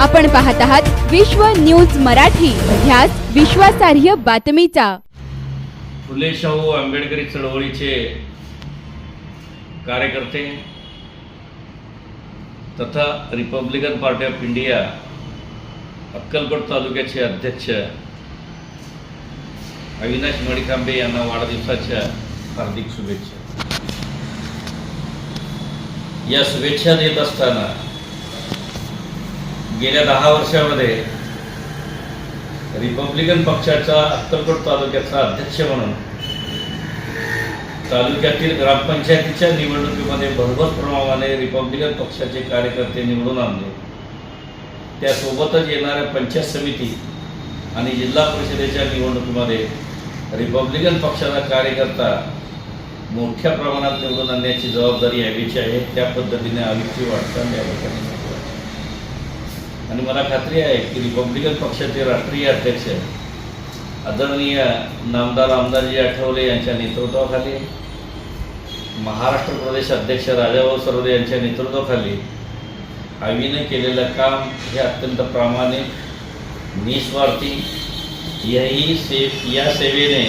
आपण पाहत आहात विश्व न्यूज मराठी. ध्यास विश्वासार्ह बातमीचा. फुले शाहू आंबेडकरी चळवळीचे कार्यकर्ते तथा Republican Party of India Akkalkot तालुक्याचे अध्यक्ष अविनाश मणिकांबे यांना वाढदिवसाच्या हार्दिक शुभेच्छा. या शुभेच्छा देत असताना गेल्या दहा वर्षामध्ये रिपब्लिकन पक्षाचा अक्कलकोट तालुक्याचा अध्यक्ष म्हणून तालुक्यातील ग्रामपंचायतीच्या निवडणुकीमध्ये भरभर प्रमाणाने रिपब्लिकन पक्षाचे कार्यकर्ते निवडून आणले. त्यासोबतच येणाऱ्या पंचायत समिती आणि जिल्हा परिषदेच्या निवडणुकीमध्ये रिपब्लिकन पक्षाचा कार्यकर्ता मोठ्या प्रमाणात निवडून आणण्याची जबाबदारी यावीची आहे. त्या पद्धतीने आवीची वाटचाल या ठिकाणी आणि मला खात्री आहे की रिपब्लिकन पक्षाचे राष्ट्रीय अध्यक्ष आदरणीय नामदार आमदारजी आठवले यांच्या नेतृत्वाखाली महाराष्ट्र प्रदेश अध्यक्ष राजाभाऊ सरोदे यांच्या नेतृत्वाखाली आईने केलेलं काम हे अत्यंत प्रामाणिक निस्वार्थी याही से या सेवेने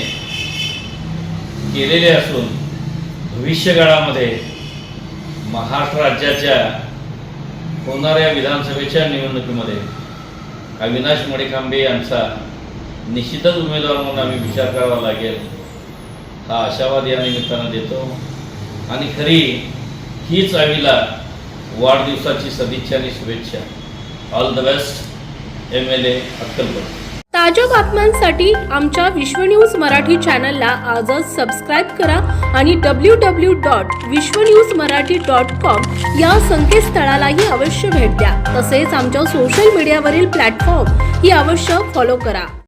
केलेले असून भविष्यकाळामध्ये महाराष्ट्र राज्याच्या होणाऱ्या विधानसभेच्या निवडणुकीमध्ये अविनाश मणिकांबे यांचा निश्चितच उमेदवार म्हणून आम्ही विचार करावा लागेल हा आशावाद या निमित्तानं देतो. आणि खरी हीच आवीला वाढदिवसाची सदिच्छा आणि शुभेच्छा. All the best M L A Akkalkot. ताज्या बातम्यांसाठी आमच्या विश्व न्यूज मराठी चॅनलला आजच सबस्क्राईब करा आणि W W dot Vishwa news Marathi dot com या संकेतस्थळालाही अवश्य भेट द्या. तसेच आमच्या सोशल मीडियावरील प्लॅटफॉर्म ही अवश्य फॉलो करा.